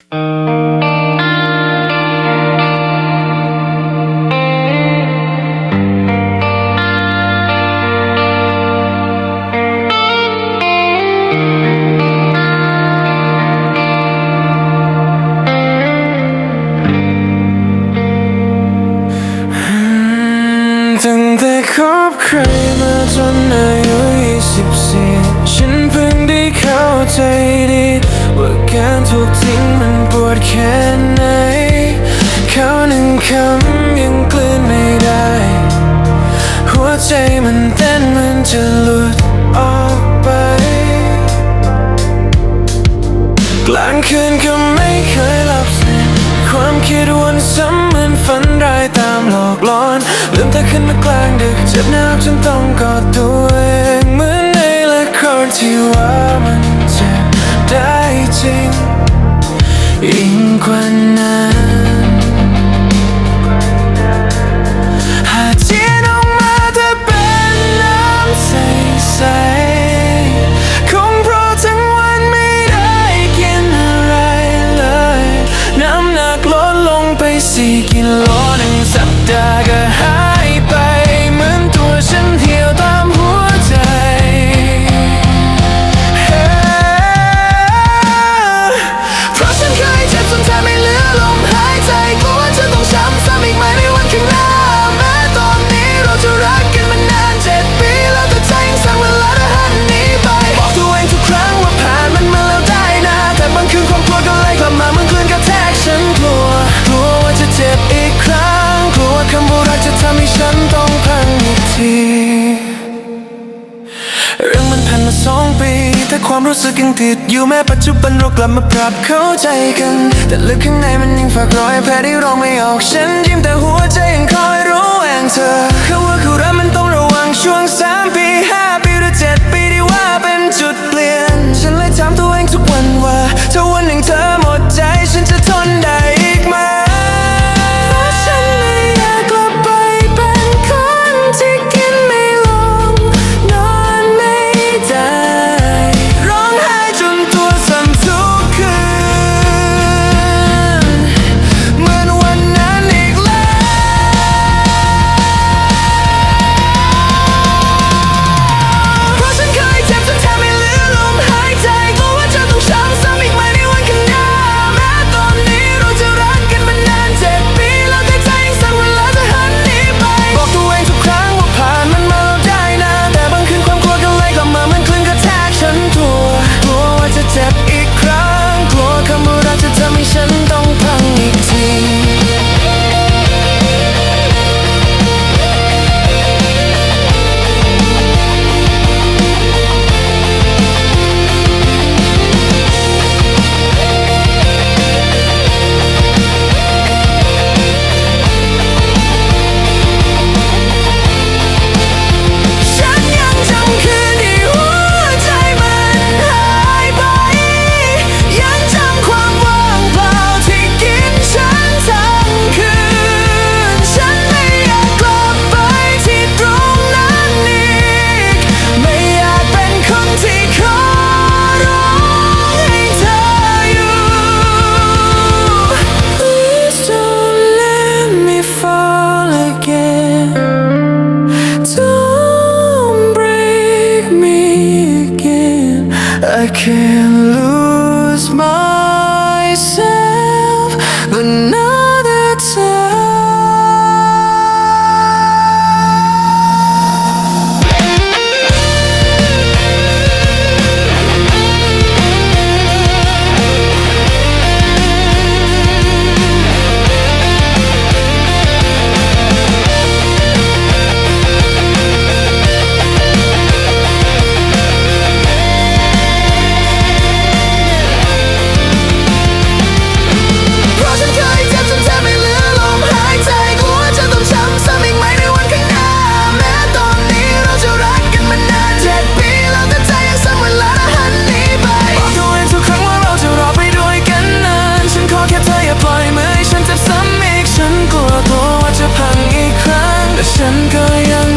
ตั้งแต่คบใครมาจนอายุยี่สิบสี่ฉันเพิ่งได้เข้าใจดี ว่าการถูก ค่ไหนเขาหนึ่งคำยังกลืนไม่ได้ หัวใจมันเต้นมันจะหลุดออกไป กลางคืนก็ไม่เคยหลับสนิทความคิดวนซ้ำเหมือนฝันร้ายตามหลอกหลอนลืมเธอขึ้นมากลางดึกเจ็บหนักจนต้องกอดตัวเองเหมือนในละครที่ว่ามันเจ็บได้จริง ยิ่งก แต่ความรู้สึกยังติดอยู่แม้ปัจจุบันเรากลับมาปรับเข้าใจกัน แต่ลึกข้างในมันยังฝากรอยแผลที่ร้องไม่ออกฉันยิ้มแต่หัวใจยังคอยรู้แวงเธอ to tap 在山歌谣。